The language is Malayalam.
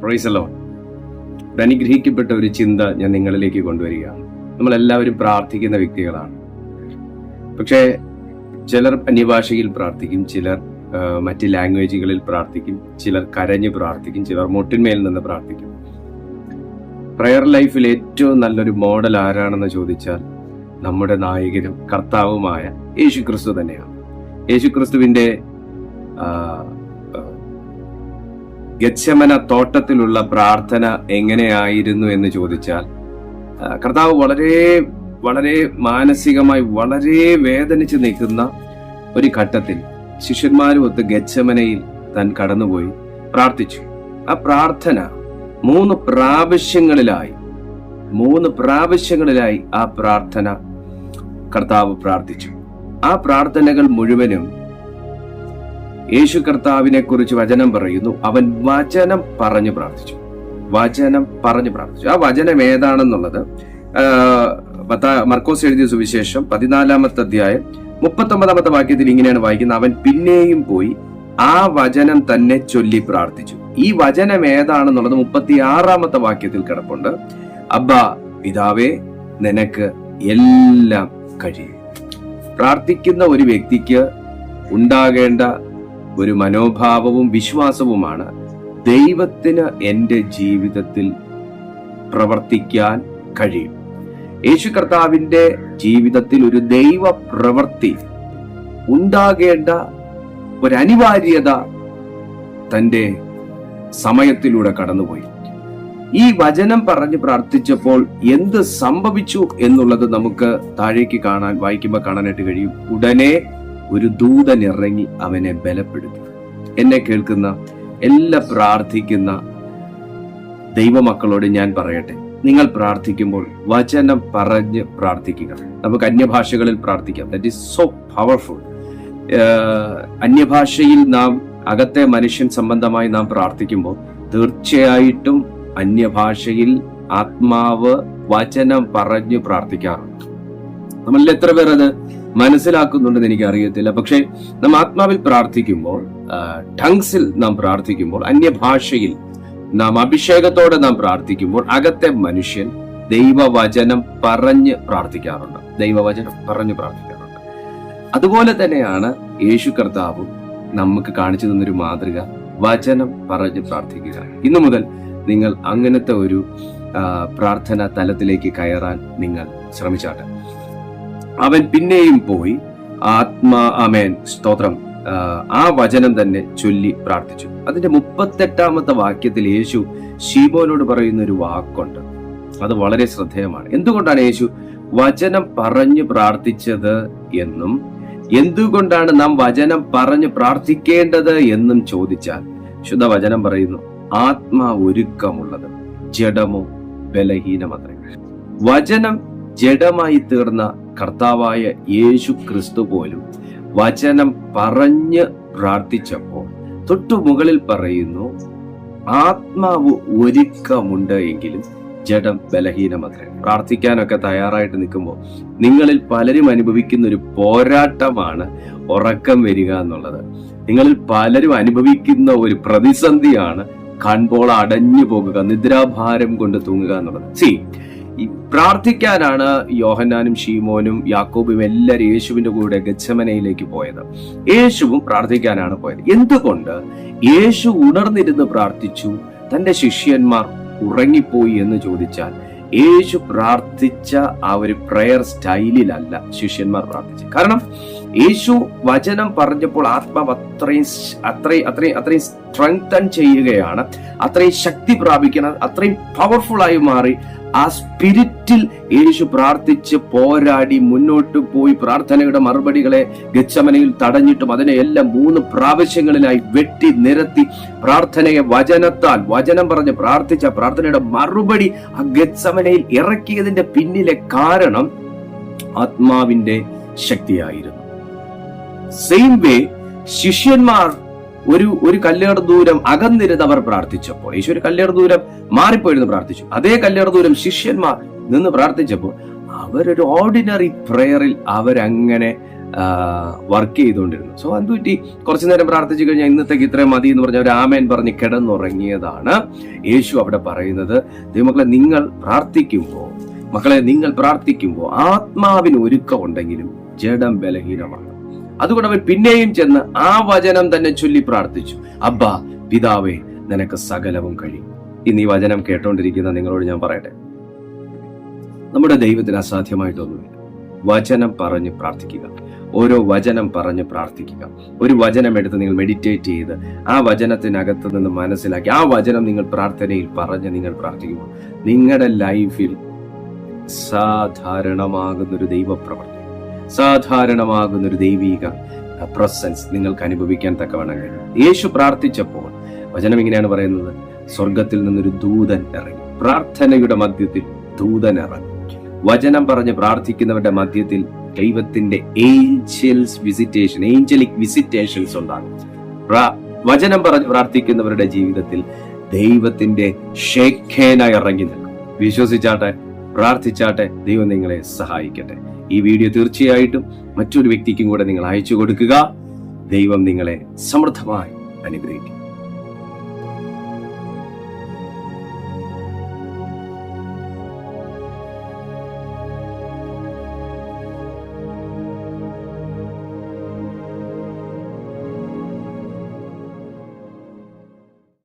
പ്രൈസലോ അനുഗ്രഹിക്കപ്പെട്ട ഒരു ചിന്ത ഞാൻ നിങ്ങളിലേക്ക് കൊണ്ടുവരികയാണ്. നമ്മളെല്ലാവരും പ്രാർത്ഥിക്കുന്ന വ്യക്തികളാണ്. പക്ഷേ ചിലർ അന്യഭാഷയിൽ പ്രാർത്ഥിക്കും ചിലർ മറ്റ് ലാംഗ്വേജുകളിൽ പ്രാർത്ഥിക്കും ചിലർ കരഞ്ഞ് പ്രാർത്ഥിക്കും ചിലർ മുട്ടിന്മേൽ നിന്ന് പ്രാർത്ഥിക്കും. പ്രയർ ലൈഫിൽ ഏറ്റവും നല്ലൊരു മോഡൽ ആരാണെന്ന് ചോദിച്ചാൽ നമ്മുടെ നായകനും കർത്താവുമായ യേശുക്രിസ്തു തന്നെയാണ്. യേശു ക്രിസ്തുവിന്റെ ആ, ആ, ഗച്ഛമന തോട്ടത്തിലുള്ള പ്രാർത്ഥന എങ്ങനെയായിരുന്നു എന്ന് ചോദിച്ചാൽ കർത്താവ് വളരെ വളരെ മാനസികമായി വളരെ വേദനിച്ച് നിൽക്കുന്ന ഒരു ഘട്ടത്തിൽ ശിഷ്യന്മാരുമൊത്ത് ഗച്ഛമനയിൽ താൻ കടന്നുപോയി പ്രാർത്ഥിച്ചു. ആ പ്രാർത്ഥന മൂന്ന് പ്രാവശ്യങ്ങളിലായി മൂന്ന് പ്രാവശ്യങ്ങളിലായി ആ പ്രാർത്ഥന കർത്താവ് പ്രാർത്ഥിച്ചു. ആ പ്രാർത്ഥനകൾ മുഴുവനും യേശു കർത്താവിനെ കുറിച്ച് വചനം പറയുന്നു. അവൻ വചനം പറഞ്ഞു പ്രാർത്ഥിച്ചു. വചനം പറഞ്ഞു പ്രാർത്ഥിച്ചു. ആ വചനം ഏതാണെന്നുള്ളത് മർക്കോസ് എഴുതിയ സുവിശേഷം പതിനാലാമത്തെ അധ്യായം മുപ്പത്തൊമ്പതാമത്തെ വാക്യത്തിൽ ഇങ്ങനെയാണ് വായിക്കുന്നത്. അവൻ പിന്നെയും പോയി ആ വചനം തന്നെ ചൊല്ലി പ്രാർത്ഥിച്ചു. ഈ വചനം ഏതാണെന്നുള്ളത് മുപ്പത്തി ആറാമത്തെ വാക്യത്തിൽ കിടപ്പുണ്ട്. അബ്ബ പിതാവേ നിനക്ക് എല്ലാം കഴിയും. പ്രാർത്ഥിക്കുന്ന ഒരു വ്യക്തിക്ക് ഉണ്ടാകേണ്ട ഒരു മനോഭാവവും വിശ്വാസവുമാണ് ദൈവത്തിന് എന്റെ ജീവിതത്തിൽ പ്രവർത്തിക്കാൻ കഴിയും. യേശു കർത്താവിന്റെ ജീവിതത്തിൽ ഒരു ദൈവ പ്രവൃത്തി ഉണ്ടാകേണ്ട ഒരു അനിവാര്യത തന്റെ സമയത്തിലൂടെ കടന്നുപോയി. ഈ വചനം പറഞ്ഞ് പ്രാർത്ഥിച്ചപ്പോൾ എന്ത് സംഭവിച്ചു എന്നുള്ളത് നമുക്ക് താഴേക്ക് കാണാൻ വായിക്കുമ്പോൾ കാണാനായിട്ട് കഴിയും. ഉടനെ ഒരു ദൂതൻ ഇറങ്ങി അവനെ ബലപ്പെടുത്തി. എന്നെ കേൾക്കുന്ന എല്ലാ പ്രാർത്ഥിക്കുന്ന ദൈവമക്കളോട് ഞാൻ പറയട്ടെ. നിങ്ങൾ പ്രാർത്ഥിക്കുമ്പോൾ വചനം പറഞ്ഞ് പ്രാർത്ഥിക്കുക. നമുക്ക് അന്യഭാഷകളിൽ പ്രാർത്ഥിക്കാം. ദറ്റ് ഈസ് സോ പവർഫുൾ അന്യഭാഷയിൽ നാം അകത്തെ മനുഷ്യൻ സംബന്ധമായി നാം പ്രാർത്ഥിക്കുമ്പോൾ തീർച്ചയായിട്ടും അന്യഭാഷയിൽ ആത്മാവ് വചനം പറഞ്ഞു പ്രാർത്ഥിക്കാറുണ്ട്. നമ്മളിൽ എത്ര പേർ അത് മനസ്സിലാക്കുന്നുണ്ടെന്ന് എനിക്ക് അറിയത്തില്ല പക്ഷേ നാം ആത്മാവിൽ പ്രാർത്ഥിക്കുമ്പോൾ ടങ്സിൽ നാം പ്രാർത്ഥിക്കുമ്പോൾ അന്യഭാഷയിൽ നാം അഭിഷേകത്തോടെ നാം പ്രാർത്ഥിക്കുമ്പോൾ അകത്തെ മനുഷ്യൻ ദൈവവചനം പറഞ്ഞ് പ്രാർത്ഥിക്കാറുണ്ട്. ദൈവവചനം പറഞ്ഞ് പ്രാർത്ഥിക്കാറുണ്ട്. അതുപോലെ തന്നെയാണ് യേശു കർത്താവും നമുക്ക് കാണിച്ചു തന്നൊരു മാതൃക വചനം പറഞ്ഞ് പ്രാർത്ഥിക്കുക. ഇന്നു മുതൽ നിങ്ങൾ അങ്ങനത്തെ ഒരു പ്രാർത്ഥന തലത്തിലേക്ക് കയറാൻ നിങ്ങൾ ശ്രമിച്ചാട്ടെ. അവൻ പിന്നെയും പോയി. ആത്മാ അമേൻ സ്തോത്രം. ആ, വചനം തന്നെ ചൊല്ലി പ്രാർത്ഥിച്ചു. അതിന്റെ മുപ്പത്തെട്ടാമത്തെ വാക്യത്തിൽ യേശു ഷീബോനോട് പറയുന്ന ഒരു വാക്കുണ്ട്. അത് വളരെ ശ്രദ്ധേയമാണ്. എന്തുകൊണ്ടാണ് യേശു വചനം പറഞ്ഞു പ്രാർത്ഥിച്ചത് എന്നും എന്തുകൊണ്ടാണ് നാം വചനം പറഞ്ഞു പ്രാർത്ഥിക്കേണ്ടത് എന്നും ചോദിച്ചാൽ ശുദ്ധ വചനം പറയുന്നു ആത്മാ ഒരുക്കമുള്ളത് ജഡമോ ബലഹീനമത്രേ. വചനം ജഡമായി തീർന്ന കർത്താവായ യേശു ക്രിസ്തു പോലും വചനം പറഞ്ഞ് പ്രാർത്ഥിച്ചപ്പോൾ തൊട്ടു മുകളിൽ പറയുന്നു ആത്മാവ് ഒരുക്കമുണ്ട് എങ്കിലും ജഡം ബലഹീനമത്രേ. പ്രാർത്ഥിക്കാനൊക്കെ തയ്യാറായിട്ട് നിൽക്കുമ്പോൾ നിങ്ങളിൽ പലരും അനുഭവിക്കുന്ന ഒരു പോരാട്ടമാണ് ഉറക്കം വരിക എന്നുള്ളത്. നിങ്ങളിൽ പലരും അനുഭവിക്കുന്ന ഒരു പ്രതിസന്ധിയാണ് കൺപോള അടഞ്ഞു പോകുക നിദ്രാഭാരം കൊണ്ട് തൂങ്ങുക എന്നുള്ളത്. സി ഈ പ്രാർത്ഥിക്കാനാണ് യോഹന്നാനും ഷീമോനും യാക്കോബും എല്ലാവരും യേശുവിന്റെ കൂടെ ഗച്ഛമനയിലേക്ക് പോയത്. യേശുവും പ്രാർത്ഥിക്കാനാണ് പോയത്. എന്തുകൊണ്ട്? യേശു ഉണർന്നിരുന്ന് പ്രാർത്ഥിച്ചു. തന്റെ ശിഷ്യന്മാർ ഉറങ്ങിപ്പോയി എന്ന് ചോദിച്ചാൽ യേശു പ്രാർത്ഥിച്ച ആ ഒരു പ്രയർ സ്റ്റൈലിലല്ല ശിഷ്യന്മാർ പ്രാർത്ഥിച്ചു കാരണം യേശു വചനം പറഞ്ഞപ്പോൾ ആത്മാവ് അത്രയും അത്രയും അത്രയും അത്രയും സ്ട്രെങ്തൻ ചെയ്യുകയാണ് അത്രയും ശക്തി പ്രാപിക്കണം അത്രയും പവർഫുൾ ആയി മാറി ആ സ്പിരിറ്റിൽ യേശു പ്രാർത്ഥിച്ച് പോരാടി മുന്നോട്ട് പോയി പ്രാർത്ഥനയുടെ മറുപടികളെ ഗച്ചമനയിൽ തടഞ്ഞിട്ടും അതിനെ എല്ലാം മൂന്ന് പ്രാവശ്യങ്ങളിലായി വെട്ടി നിരത്തി പ്രാർത്ഥനയെ വചനത്താൽ വചനം പറഞ്ഞ് പ്രാർത്ഥിച്ച പ്രാർത്ഥനയുടെ മറുപടി ആ ഗച്ചമനയിൽ ഇറക്കിയതിന്റെ പിന്നിലെ കാരണം ആത്മാവിന്റെ ശക്തിയായിരുന്നു. സെയിം വേ ശിഷ്യന്മാർ ഒരു ഒരു കല്ലേട ദൂരം അകന്നിരുന്ന് അവർ പ്രാർത്ഥിച്ചപ്പോൾ ഈശോ ഒരു കല്ലേറ് ദൂരം മാറിപ്പോയിരുന്നു പ്രാർത്ഥിച്ചു. അതേ കല്ലേട ദൂരം ശിഷ്യന്മാർ നിന്ന് പ്രാർത്ഥിച്ചപ്പോൾ അവരൊരു ഓർഡിനറി പ്രേയറിൽ അവരങ്ങനെ വർക്ക് ചെയ്തുകൊണ്ടിരുന്നു. സോ അത് പറ്റി കുറച്ചു നേരം പ്രാർത്ഥിച്ചു കഴിഞ്ഞാൽ ഇന്നത്തേക്ക് ഇത്രയും മതി എന്ന് പറഞ്ഞ ഒരു ആമേൻ പറഞ്ഞ് കിടന്നുറങ്ങിയതാണ് യേശു അവിടെ പറയുന്നത്. ദൈവമക്കളെ നിങ്ങൾ പ്രാർത്ഥിക്കുമ്പോൾ മക്കളെ നിങ്ങൾ പ്രാർത്ഥിക്കുമ്പോൾ ആത്മാവിന് ഒരുക്കമുണ്ടെങ്കിലും ജഡം ബലഹീനമാണ്. അതുകൊണ്ട് അവൻ പിന്നെയും ചെന്ന് ആ വചനം തന്നെ ചൊല്ലി പ്രാർത്ഥിച്ചു. അബ്ബാ പിതാവേ നിനക്ക് സകലവും കഴിയും. ഇന്ന് ഈ വചനം കേട്ടോണ്ടിരിക്കുന്ന നിങ്ങളോട് ഞാൻ പറയട്ടെ. നമ്മുടെ ദൈവത്തിന് അസാധ്യമായിട്ടൊന്നുമില്ല. വചനം പറഞ്ഞ് പ്രാർത്ഥിക്കുക. ഓരോ വചനം പറഞ്ഞ് പ്രാർത്ഥിക്കുക. ഒരു വചനം എടുത്ത് നിങ്ങൾ മെഡിറ്റേറ്റ് ചെയ്ത് ആ വചനത്തിനകത്ത് നിന്ന് മനസ്സിലാക്കി ആ വചനം നിങ്ങൾ പ്രാർത്ഥനയിൽ പറഞ്ഞ് നിങ്ങൾ പ്രാർത്ഥിക്കുമ്പോൾ നിങ്ങളുടെ ലൈഫിൽ സാധാരണമാകുന്നൊരു ദൈവപ്രവർത്തി സാധാരണമാകുന്നൊരു ദൈവീക പ്രസൻസ് നിങ്ങൾക്ക് അനുഭവിക്കാൻ തക്കവണ്ണം കഴിയും. യേശു പ്രാർത്ഥിച്ചപ്പോൾ വചനം ഇങ്ങനെയാണ് പറയുന്നത് സ്വർഗത്തിൽ നിന്നൊരു ദൂതൻ ഇറങ്ങി പ്രാർത്ഥനയുടെ മധ്യത്തിൽ ദൂതൻ ഇറങ്ങി. വചനം പറഞ്ഞ് പ്രാർത്ഥിക്കുന്നവരുടെ മധ്യത്തിൽ ദൈവത്തിന്റെ ഏഞ്ചൽസ് വിസിറ്റേഷൻ ഏഞ്ചലിക് വിസിറ്റേഷൻസ് ഉണ്ടാകും. വചനം പറഞ്ഞ് പ്രാർത്ഥിക്കുന്നവരുടെ ജീവിതത്തിൽ ദൈവത്തിന്റെ ഷേഖേന ഇറങ്ങി നിൽക്കും. വിശ്വസിച്ചാട്ടെ പ്രാർത്ഥിച്ചാട്ടെ ദൈവം നിങ്ങളെ സഹായിക്കട്ടെ. ഈ വീഡിയോ തീർച്ചയായിട്ടും മറ്റൊരു വ്യക്തിക്കും കൂടെ നിങ്ങൾ അയച്ചു കൊടുക്കുക. ദൈവം നിങ്ങളെ സമൃദ്ധമായി അനുഗ്രഹിക്കും.